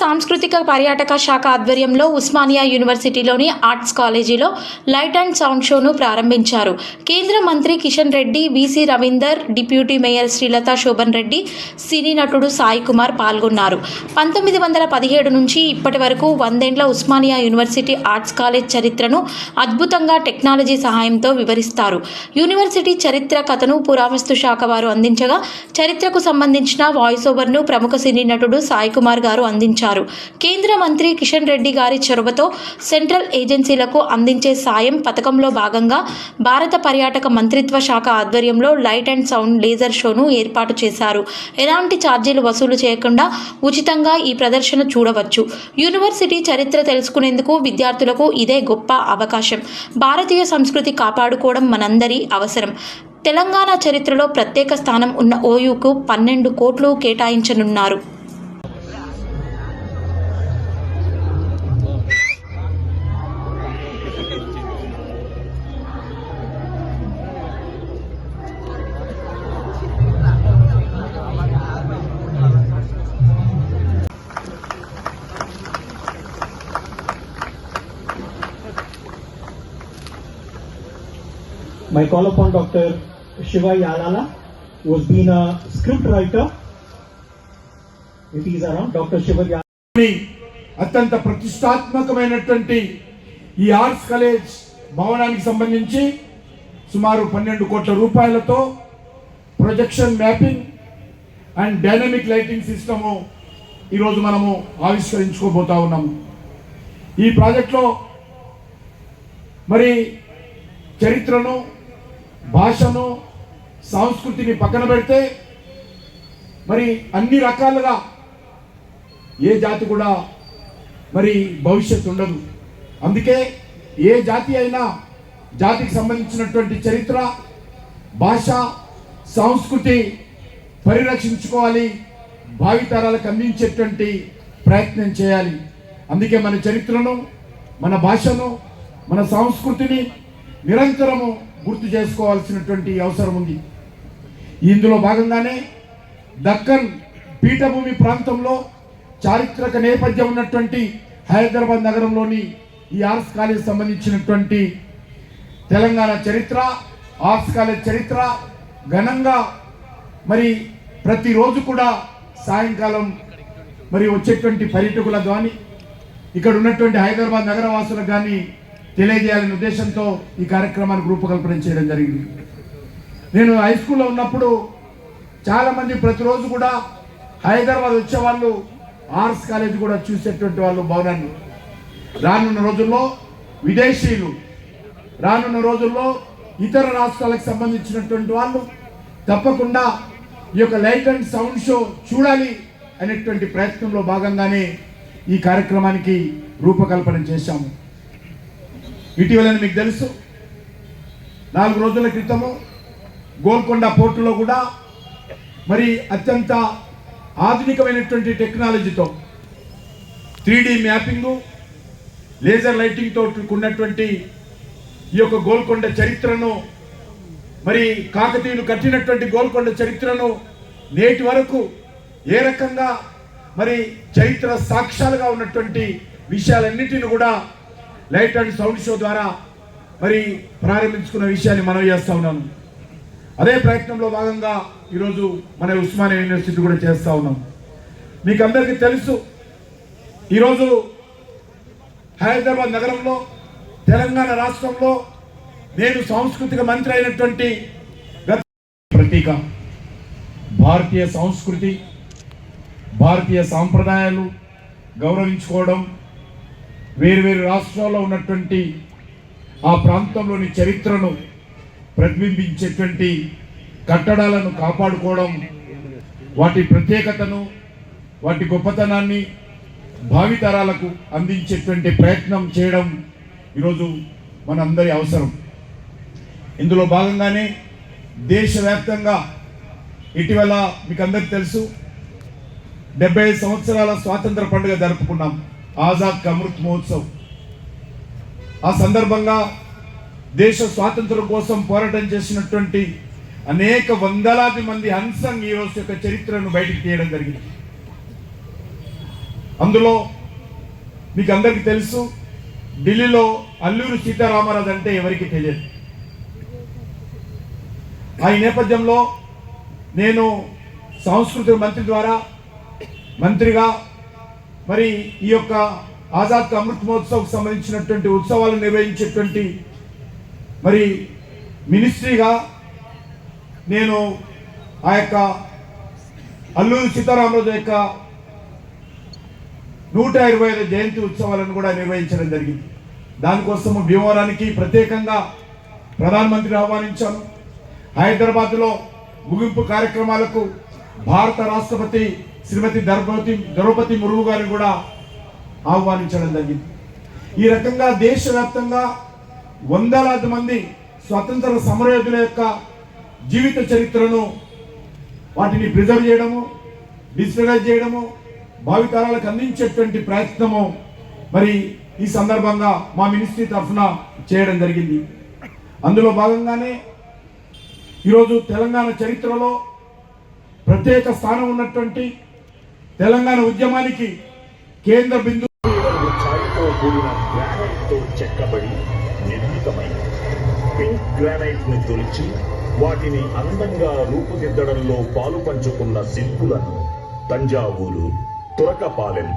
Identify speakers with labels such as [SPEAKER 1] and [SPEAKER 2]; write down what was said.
[SPEAKER 1] సాంస్కృతిక పర్యాటక శాఖ ఆధ్వర్యంలో ఉస్మానియా యూనివర్సిటీలోని ఆర్ట్స్ కాలేజీలో లైట్ అండ్ సౌండ్ షోను ప్రారంభించారు. కేంద్ర మంత్రి Kishan Reddy BC Ravinder deputy mayor Srilatha Shobhan Reddy cine నటుడు సాయి కుమార్ పాల్గొన్నారు. పంతొమ్మిది వందల పదిహేడు నుంచి ఇప్పటి వరకు వందేండ్ల ఉస్మానియా యూనివర్సిటీ ఆర్ట్స్ కాలేజ్ చరిత్రను అద్భుతంగా టెక్నాలజీ సహాయంతో వివరిస్తారు. యూనివర్సిటీ చరిత్ర కథను పురావస్తు శాఖ వారు అందించగా చరిత్రకు సంబంధించిన వాయిస్ ఓవర్ను ప్రముఖ సినీ నటుడు సాయి కుమార్ గారు అందించారు. కేంద్ర మంత్రి కిషన్ రెడ్డి గారి చొరవతో సెంట్రల్ ఏజెన్సీలకు అందించే సాయం పథకంలో భాగంగా భారత పర్యాటక మంత్రిత్వ శాఖ ఆధ్వర్యంలో లైట్ అండ్ సౌండ్ లేజర్ షోను ఏర్పాటు చేశారు. ఎలాంటి ఛార్జీలు వసూలు చేయకుండా ఉచితంగా ఈ ప్రదర్శన చూడవచ్చు. యూనివర్సిటీ చరిత్ర తెలుసుకునేందుకు విద్యార్థులకు ఇదే గొప్ప అవకాశం. భారతీయ సంస్కృతి కాపాడుకోవడం మనందరి అవసరం. తెలంగాణ చరిత్రలో ప్రత్యేక స్థానం ఉన్న ఓయూకు పన్నెండు కోట్లు కేటాయించనున్నారు.
[SPEAKER 2] My call upon Dr. Shiva Yalala, who has been a script writer. If is around, Dr. Shiva Yalala.
[SPEAKER 3] అత్యంత ప్రతిష్టాత్మకమైనటువంటి ఈ ఆర్ట్స్ కాలేజ్ భవనానికి సంబంధించి సుమారు పన్నెండు కోట్ల రూపాయలతో projection mapping and dynamic lighting system ఈరోజు మనము ఆవిష్కరించుకోబోతా ఉన్నాము ఈ ప్రాజెక్ట్లో మరి చరిత్రను భాషను సంస్కృతిని పక్కన పెడితే మరి అన్ని రకాలుగా ఏ జాతి కూడా మరి భవిష్యత్తు ఉండదు. అందుకే ఏ జాతి అయినా జాతికి సంబంధించినటువంటి చరిత్ర భాష సంస్కృతి పరిరక్షించుకోవాలి భావితరాలకు అందించేటువంటి ప్రయత్నం చేయాలి. అందుకే మన చరిత్రను మన భాషను మన సంస్కృతిని నిరంతరము గుర్తు చేసుకోవాల్సినటువంటి అవసరం ఉంది. ఇందులో భాగంగానే దక్కన్ పీఠభూమి ప్రాంతంలో చారిత్రక నేపథ్యం ఉన్నటువంటి హైదరాబాద్ నగరంలోని ఈ ఆర్ట్స్ కాలేజ్ సంబంధించినటువంటి తెలంగాణ చరిత్ర ఆర్ట్స్ కాలేజ్ చరిత్ర ఘనంగా మరి ప్రతిరోజు కూడా సాయంకాలం మరి వచ్చేటువంటి పర్యటకులకు కానీ ఇక్కడ ఉన్నటువంటి హైదరాబాద్ నగరవాసులకు కానీ తెలియజేయాలనే ఉద్దేశంతో ఈ కార్యక్రమానికి రూపకల్పన చేయడం జరిగింది. నేను హై స్కూల్లో ఉన్నప్పుడు చాలామంది ప్రతిరోజు కూడా హైదరాబాద్ వచ్చేవాళ్ళు ఆర్ట్స్ కాలేజ్ కూడా చూసేటువంటి వాళ్ళు భవనాన్ని. రానున్న రోజుల్లో విదేశీయులు రానున్న రోజుల్లో ఇతర రాష్ట్రాలకు సంబంధించినటువంటి వాళ్ళు తప్పకుండా ఈ యొక్క లైట్ అండ్ సౌండ్ షో చూడాలి అనేటువంటి ప్రయత్నంలో భాగంగానే ఈ కార్యక్రమానికి రూపకల్పన చేశాము. ఇటీవలని మీకు తెలుసు. నాలుగు రోజుల క్రితము గోల్కొండ పోర్టులో కూడా మరి అత్యంత ఆధునికమైనటువంటి టెక్నాలజీతో త్రీ డి మ్యాపింగు లేజర్ లైటింగ్తో ఉన్నటువంటి ఈ యొక్క గోల్కొండ చరిత్రను మరి కాకతీయులు కట్టినటువంటి గోల్కొండ చరిత్రను నేటి వరకు ఏ రకంగా మరి చరిత్ర సాక్ష్యాలుగా ఉన్నటువంటి విషయాలన్నిటిని కూడా లైట్ అండ్ సౌండ్ షో ద్వారా మరి ప్రారంభించుకున్న విషయాన్ని మనం చేస్తూ ఉన్నాను అదే ప్రయత్నంలో భాగంగా ఈరోజు మన ఉస్మానియా యూనివర్సిటీ కూడా చేస్తూ ఉన్నాం. మీకు అందరికీ తెలుసు ఈరోజు హైదరాబాద్ నగరంలో తెలంగాణ రాష్ట్రంలో నేను సాంస్కృతిక మంత్రి అయినటువంటి గత ప్రతీక భారతీయ సంస్కృతి భారతీయ సాంప్రదాయాలు గౌరవించుకోవడం వేరు వేరు రాష్ట్రాల్లో ఉన్నటువంటి ఆ ప్రాంతంలోని చరిత్రను ప్రతిబింబించేటువంటి కట్టడాలను కాపాడుకోవడం వాటి ప్రత్యేకతను వాటి గొప్పతనాన్ని భావితరాలకు అందించేటువంటి ప్రయత్నం చేయడం ఈరోజు మనందరి అవసరం. ఇందులో భాగంగానే దేశవ్యాప్తంగా ఇటీవల మీకు అందరికీ తెలుసు డెబ్బై ఐదు సంవత్సరాల స్వాతంత్ర పండుగ జరుపుకున్నాం. ఆజాద్ అమృత్ మహోత్సవ్. ఆ సందర్భంగా దేశ స్వాతంత్రం కోసం పోరాటం చేసినటువంటి అనేక వందలాది మంది హంసంగ్ హీరోస్ యొక్క చరిత్రను బయటికి తీయడం జరిగింది. అందులో మీకు అందరికీ తెలుసు ఢిల్లీలో అల్లూరి సీతారామరాజు అంటే ఎవరికి తెలియదు. ఆ ఈ నేపథ్యంలో నేను సాంస్కృతిక మంత్రి ద్వారా మంత్రిగా మరి ఈ యొక్క ఆజాద్ అమృత్ మహోత్సవ్కి సంబంధించినటువంటి ఉత్సవాలు నిర్వహించేటువంటి మరి మినిస్ట్రీగా నేను ఆ యొక్క అల్లూరి సీతారామరాజు యొక్క నూట ఇరవై ఐదు జయంతి ఉత్సవాలను కూడా నిర్వహించడం జరిగింది. దానికోసం భీమవరానికి ప్రత్యేకంగా ప్రధానమంత్రిని ఆహ్వానించాను. హైదరాబాద్లో ముగింపు కార్యక్రమాలకు భారత రాష్ట్రపతి శ్రీమతి ద్రౌపది ద్రౌపది మురుగు గారిని కూడా ఆహ్వానించడం జరిగింది. ఈ రకంగా దేశవ్యాప్తంగా వందలాది మంది స్వతంత్ర సమరయోధుల యొక్క జీవిత చరిత్రను వాటిని ప్రిజర్వ్ చేయడము డిజిటలైజ్ చేయడము భావితరాలకు అందించేటువంటి ప్రయత్నము మరి ఈ సందర్భంగా మా మినిస్ట్రీ తరఫున చేయడం జరిగింది. అందులో భాగంగానే ఈరోజు తెలంగాణ చరిత్రలో ప్రత్యేక స్థానం ఉన్నటువంటి తెలంగాణ ఉద్యమానికి కేంద్ర బిందు
[SPEAKER 4] ఛాయతో కూడిన గ్రానైట్ చెక్కబడి నిర్మితమైంది పింక్ గ్రానైట్ని తొలిచి వాటిని అందంగా రూపుదిద్దడంలో పాలు పంచుకున్న శిల్పులను తంజావూరు తురకపాలెం.